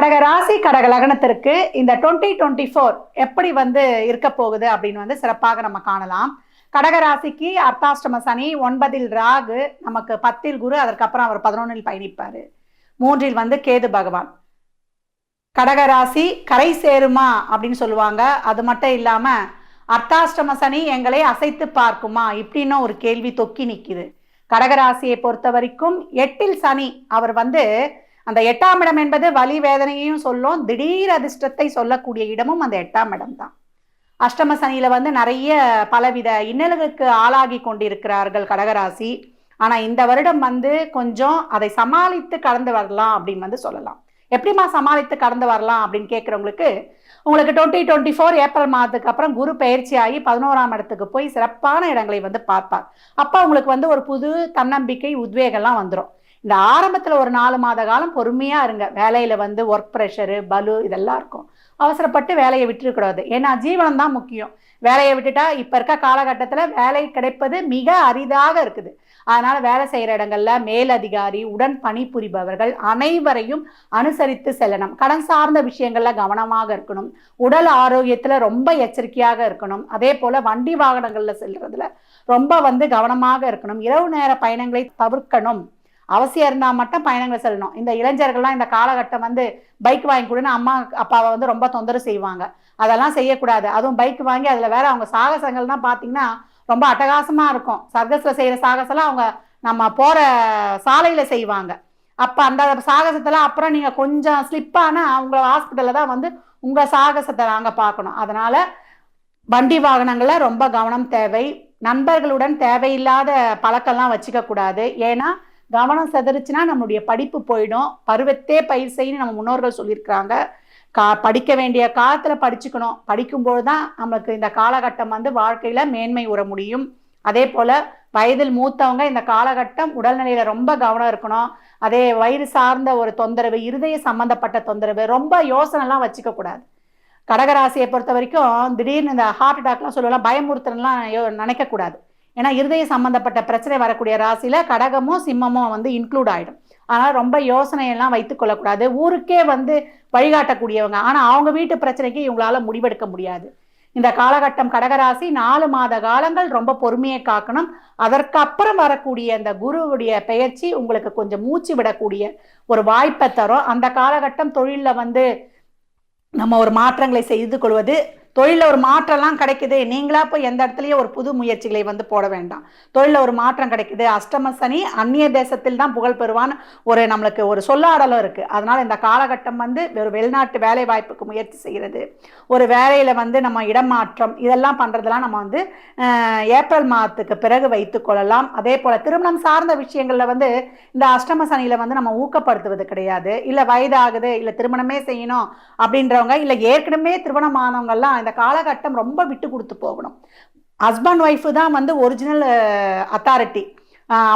கடக ராசி கடக லக்னத்திற்கு இந்த டுவெண்ட்டி டுவெண்ட்டி ஃபோர் எப்படி வந்து இருக்க போகுது அப்படின்னு வந்து சிறப்பாக நம்ம காணலாம். கடக ராசிக்கு அர்த்தாஷ்டம சனி ஒன்பதில் ராகு நமக்கு பத்தில் குரு அதற்கப்புறம் அவர் பதினொன்றில் பயணிப்பார். மூன்றில் வந்து கேது பகவான். கடகராசி கரை சேருமா அப்படின்னு சொல்லுவாங்க. அது மட்டும் இல்லாம அர்த்தாஷ்டம சனி எங்களை அசைத்து பார்க்குமா இப்படின்னு ஒரு கேள்வி தொக்கி நிற்கிது கடகராசியை பொறுத்த வரைக்கும் எட்டில் சனி அவர் வந்து அந்த எட்டாம் இடம் என்பது வலி வேதனையையும் சொல்லும். திடீர் அதிர்ஷ்டத்தை சொல்லக்கூடிய இடமும் அந்த எட்டாம் இடம் தான். அஷ்டம சனியில வந்து நிறைய பலவித இன்னல்களுக்கு ஆளாகி கொண்டிருக்கிறார்கள் கடகராசி. ஆனா இந்த வருடம் வந்து கொஞ்சம் அதை சமாளித்து கடந்து வரலாம் அப்படின்னு வந்து சொல்லலாம். எப்படிம்மா சமாளித்து கடந்து வரலாம் அப்படின்னு கேட்குறவங்களுக்கு உங்களுக்கு டுவெண்ட்டி டுவெண்ட்டி ஃபோர் ஏப்ரல் மாதத்துக்கு அப்புறம் குரு பயிற்சி ஆகி பதினோராம் இடத்துக்கு போய் சிறப்பான இடங்களை வந்து பார்ப்பார். அப்போ உங்களுக்கு வந்து ஒரு புது தன்னம்பிக்கை உத்வேகம்லாம் வந்துடும் இந்த ஆரம்பத்தில் ஒரு நாலு மாத காலம் பொறுமையாக இருங்க. வேலையில் வந்து ஒர்க் ப்ரெஷரு பலு இதெல்லாம் இருக்கும். அவசரப்பட்டு வேலையை விட்டுருக்கூடாது ஏன்னா ஜீவனம் தான் முக்கியம். வேலையை விட்டுட்டா இப்போ இருக்க காலகட்டத்தில் வேலை கிடைப்பது மிக அரிதாக இருக்குது. அதனால் வேலை செய்கிற இடங்களில் மேலதிகாரி உடன் பணிபுரிபவர்கள் அனைவரையும் அனுசரித்து செல்லணும். கடன் சார்ந்த விஷயங்களில் கவனமாக இருக்கணும். உடல் ஆரோக்கியத்தில் ரொம்ப எச்சரிக்கையாக இருக்கணும். அதே போல் வண்டி வாகனங்களில் செல்கிறதுல ரொம்ப வந்து கவனமாக இருக்கணும். இரவு நேர பயணங்களை தவிர்க்கணும். அவசியம் இருந்தால் மட்டும் பயணங்களை செல்லணும். இந்த இளைஞர்கள்லாம் இந்த காலகட்டம் வந்து பைக் வாங்கி கொடுன்னு அம்மா அப்பாவை வந்து ரொம்ப தொந்தரவு செய்வாங்க. அதெல்லாம் செய்யக்கூடாது. அதுவும் பைக் வாங்கி அதில் வேற அவங்க சாகசங்கள்லாம் பார்த்தீங்கன்னா ரொம்ப அட்டகாசமாக இருக்கும். சர்க்கஸில் செய்கிற சாகசம்லாம் அவங்க நம்ம போகிற சாலையில் செய்வாங்க. அப்போ அந்த சாகசத்தெல்லாம் அப்புறம் நீங்கள் கொஞ்சம் ஸ்லிப்பான உங்களை ஹாஸ்பிட்டலில் தான் வந்து உங்கள் சாகசத்தை நாங்கள் பார்க்கணும். அதனால் வண்டி வாகனங்களில் ரொம்ப கவனம் தேவை. நண்பர்களுடன் தேவையில்லாத பழக்கம்லாம் வச்சுக்கக்கூடாது. ஏன்னா கவனம் செதறிச்சுன்னா நம்மளுடைய படிப்பு போயிடும். பருவத்தே பயிர் செய்யணும் நம்ம முன்னோர்கள் சொல்லியிருக்கிறாங்க. கா படிக்க வேண்டிய காலத்தில் படிச்சுக்கணும். படிக்கும்போது தான் நமக்கு இந்த காலகட்டம் வந்து வாழ்க்கையில் மேன்மை உற முடியும். அதே போல் வயதில் மூத்தவங்க இந்த காலகட்டம் உடல்நிலையில் ரொம்ப கவனம் இருக்கணும். அதே வயிறு சார்ந்த ஒரு தொந்தரவு இருதய சம்பந்தப்பட்ட தொந்தரவு ரொம்ப யோசனைலாம் வச்சுக்கக்கூடாது கடகராசியை பொறுத்த வரைக்கும் திடீர்னு இந்த ஹார்ட் அட்டாக்லாம் சொல்லலாம் பயமுறுத்தலாம் நினைக்கக்கூடாது ஏன்னா இருதய சம்மந்தப்பட்ட பிரச்சனை வரக்கூடிய ராசியில் கடகமும் சிம்மமும் வந்து இன்க்ளூட் ஆகிடும் ஆனால் ரொம்ப யோசனையெல்லாம் வைத்துக்கொள்ளக்கூடாது ஊருக்கே வந்து வழிகாட்டக்கூடியவங்க. ஆனால் அவங்க வீட்டு பிரச்சனைக்கு இவங்களால முடிவெடுக்க முடியாது. இந்த காலகட்டம் கடகராசி நாலு மாத காலங்கள் ரொம்ப பொறுமையை காக்கணும். அதற்கு அப்புறம் வரக்கூடிய அந்த குருவுடைய பெயர்ச்சி உங்களுக்கு கொஞ்சம் மூச்சு விடக்கூடிய ஒரு வாய்ப்பை தரும். அந்த காலகட்டம் தொழிலில் வந்து நம்ம ஒரு மாற்றங்களை செய்து கொள்வது தொழிலில் ஒரு மாற்றம்லாம் கிடைக்குது. நீங்களா போய் எந்த இடத்துலையும் ஒரு புது முயற்சிகளை வந்து போட வேண்டாம். தொழிலில் ஒரு மாற்றம் கிடைக்குது. அஷ்டம சனி அந்நிய தேசத்தில் தான் புகழ் பெறுவான்னு ஒரு நம்மளுக்கு ஒரு சொல்லாடலும் இருக்குது அதனால் இந்த காலகட்டம் வந்து ஒரு வெளிநாட்டு வேலை வாய்ப்புக்கு முயற்சி செய்கிறது ஒரு வேலையில் வந்து நம்ம இடமாற்றம் இதெல்லாம் பண்ணுறதெல்லாம் நம்ம வந்து ஏப்ரல் மாதத்துக்கு பிறகு வைத்துக்கொள்ளலாம் அதே போல் திருமணம் சார்ந்த விஷயங்களில் வந்து இந்த அஷ்டம சனியில் வந்து நம்ம ஊக்கப்படுத்துவது கிடையாது. இல்லை வயதாகுது இல்லை திருமணமே செய்யணும் அப்படின்றவங்க இல்லை ஏற்கனவே திருமணமானவங்கள்லாம் இந்த காலகட்டம் ரொம்ப விட்டு கொடுத்து போகணும். ஹஸ்பண்ட் ஒய்ஃபு தான் வந்து ஒரிஜினல் அத்தாரிட்டி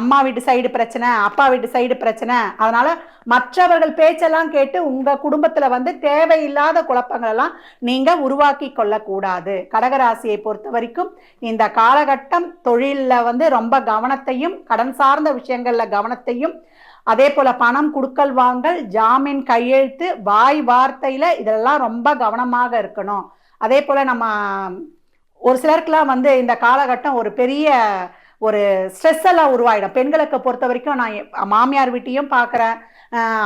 அம்மா வீட்டு சைடு பிரச்சனை அப்பா வீட்டு சைடு பிரச்சனை. அதனால மற்றவர்கள் பேச்செல்லாம் கேட்டு உங்க குடும்பத்துல வந்து தேவையில்லாத குழப்பங்கள் எல்லாம் நீங்க உருவாக்கி கொள்ளக்கூடாது. கடகராசியை பொறுத்த வரைக்கும் இந்த காலகட்டம் தொழிலில் வந்து ரொம்ப கவனத்தையும் கடன் சார்ந்த விஷயங்கள்ல கவனத்தையும் அதே போல பணம் குடுக்கல் வாங்கல் ஜாமீன் கையெழுத்து வாய் வார்த்தையில இதெல்லாம் ரொம்ப கவனமாக இருக்கணும். அதே போல் நம்ம ஒரு சிலருக்குலாம் வந்து இந்த காலகட்டம் ஒரு பெரிய ஒரு ஸ்ட்ரெஸ் எல்லாம் உருவாயிடும். பெண்களுக்கு பொறுத்த வரைக்கும் நான் மாமியார் வீட்டையும் பார்க்குறேன்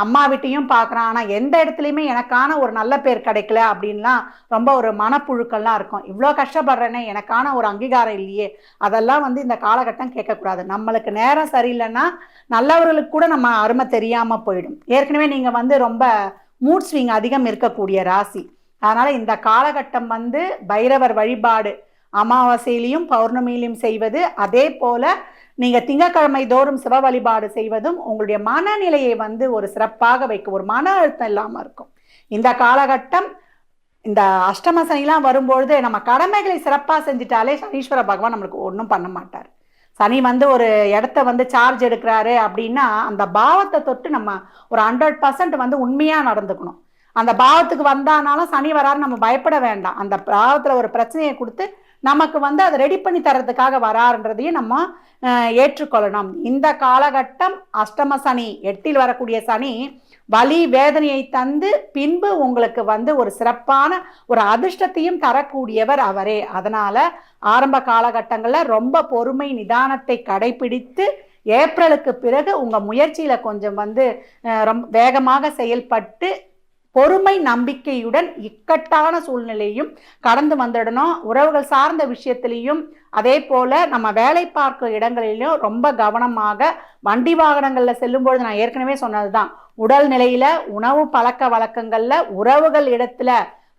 அம்மா வீட்டையும் பார்க்குறேன் ஆனால் எந்த இடத்துலையுமே எனக்கான ஒரு நல்ல பேர் கிடைக்கல அப்படின்லாம் ரொம்ப ஒரு மனப்புழுக்கள்லாம் இருக்கும். இவ்வளோ கஷ்டப்படுறேனே எனக்கான ஒரு அங்கீகாரம் இல்லையே அதெல்லாம் வந்து இந்த காலகட்டம் கேட்கக்கூடாது. நம்மளுக்கு நேரம் சரியில்லைன்னா நல்லவர்களுக்கு கூட நம்ம அருமை தெரியாமல் போயிடும். ஏற்கனவே நீங்கள் வந்து ரொம்ப மூட் ஸ்விங் அதிகம் இருக்கக்கூடிய ராசி. அதனால் இந்த காலகட்டம் வந்து பைரவர் வழிபாடு அமாவாசையிலையும் பௌர்ணமியிலையும் செய்வது அதே போல் நீங்கள் திங்கக்கிழமை தோறும் சிவ வழிபாடு செய்வதும் உங்களுடைய மனநிலையை வந்து ஒரு சிறப்பாக வைக்கும் ஒரு மன அழுத்தம் இல்லாமல் இருக்கும். இந்த காலகட்டம் இந்த அஷ்டம சனிலாம் வரும்பொழுது நம்ம கடமைகளை சிறப்பாக செஞ்சிட்டாலே சனீஸ்வர பகவான் நம்மளுக்கு ஒன்றும் பண்ண மாட்டார். சனி வந்து ஒரு இடத்த வந்து சார்ஜ் எடுக்கிறாரு அப்படின்னா அந்த பாவத்தை தொட்டு நம்ம ஒரு ஹண்ட்ரட் பர்சன்ட் வந்து உண்மையாக நடந்துக்கணும். அந்த பாவத்துக்கு வந்தானாலும் சனி வராரு நம்ம பயப்பட வேண்டாம். அந்த பாவத்தில் ஒரு பிரச்சனையை கொடுத்து நமக்கு வந்து அதை ரெடி பண்ணி தர்றதுக்காக வராருன்றதையும் நம்ம ஏற்றுக்கொள்ளணும். இந்த காலகட்டம் அஷ்டம சனி எட்டில் வரக்கூடிய சனி வலி வேதனையை தந்து பின்பு உங்களுக்கு வந்து ஒரு சிறப்பான ஒரு அதிர்ஷ்டத்தையும் தரக்கூடியவர் அவரே. அதனால் ஆரம்ப காலகட்டங்களில் ரொம்ப பொறுமை நிதானத்தை கடைபிடித்து ஏப்ரலுக்கு பிறகு உங்கள் முயற்சியில் கொஞ்சம் வந்து ரொம்ப வேகமாக செயல்பட்டு பொறுமை நம்பிக்கையுடன் இக்கட்டான சூழ்நிலையும் கடந்து வந்துடணும். உறவுகள் சார்ந்த விஷயத்திலையும் அதே போல் நம்ம வேலை பார்க்க இடங்களிலும் ரொம்ப கவனமாக வண்டி வாகனங்களில் செல்லும் பொழுது நான் ஏற்கனவே சொன்னது தான் உடல் நிலையில் உணவு பழக்க வழக்கங்களில் உறவுகள் இடத்துல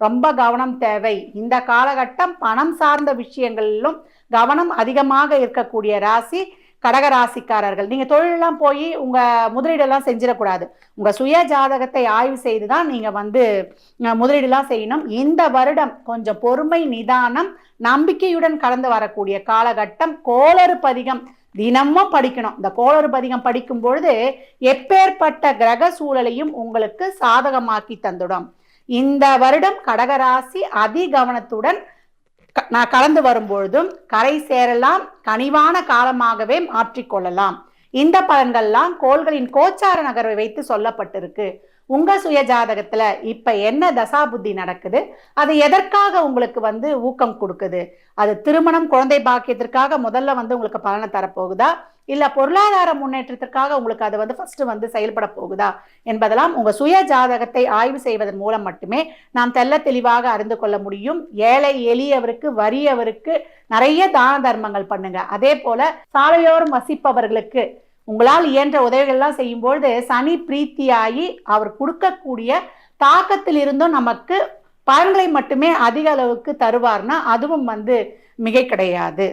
ரொம்ப கவனம் தேவை. இந்த காலகட்டம் பணம் சார்ந்த விஷயங்களிலும் கவனம் அதிகமாக இருக்கக்கூடிய ராசி. கடகராசிக்காரர்கள். நீங்கள் தொழிலெல்லாம் போய் உங்கள் முதலீடெல்லாம் செஞ்சிடக்கூடாது. உங்கள் சுய ஜாதகத்தை ஆய்வு செய்து தான் நீங்கள் வந்து முதலீடுலாம் செய்யணும். இந்த வருடம் கொஞ்சம் பொறுமை நிதானம் நம்பிக்கையுடன் கடந்து வரக்கூடிய காலகட்டம். கோளறு பதிகம். தினமும் படிக்கணும். இந்த கோளறு பதிகம் படிக்கும் பொழுது எப்பேற்பட்ட கிரக சூழலையும் உங்களுக்கு சாதகமாக்கி தந்துடும். இந்த வருடம் கடகராசி அதி கவனத்துடன் நான் கலந்து வரும்பொழுதும் கரை சேரலாம் கனிவான காலமாகவே மாற்றிக்கொள்ளலாம் இந்த பலன்கள்லாம் கோள்களின் கோச்சார நகர்வை வைத்து சொல்லப்பட்டிருக்கு. உங்க சுய ஜாதகத்துல இப்ப என்ன தசா புத்தி நடக்குது? அது எதற்காக உங்களுக்கு வந்து ஊக்கம் கொடுக்குது? அது திருமணம் குழந்தை பாக்கியத்திற்காக முதல்ல வந்து உங்களுக்கு பலனை தரப்போகுதா? இல்லை பொருளாதார முன்னேற்றத்திற்காக உங்களுக்கு அது வந்து ஃபர்ஸ்ட் வந்து செயல்பட போகுதா என்பதெல்லாம் உங்கள் சுய ஜாதகத்தை ஆய்வு செய்வதன் மூலம் மட்டுமே நாம் தெல்ல தெளிவாக அறிந்து கொள்ள முடியும். ஏழை எளியவருக்கு வறியவருக்கு நிறைய தான தர்மங்கள் பண்ணுங்க. அதே போல சாலையோரம் வசிப்பவர்களுக்கு உங்களால் இயன்ற உதவிகள்லாம் செய்யும்பொழுது சனி பிரீத்தியாகி அவர் கொடுக்கக்கூடிய தாக்கத்தில் இருந்தும் நமக்கு பலன்களை மட்டுமே அதிக அளவுக்கு தருவார்னா அதுவும் வந்து மிகை கிடையாது.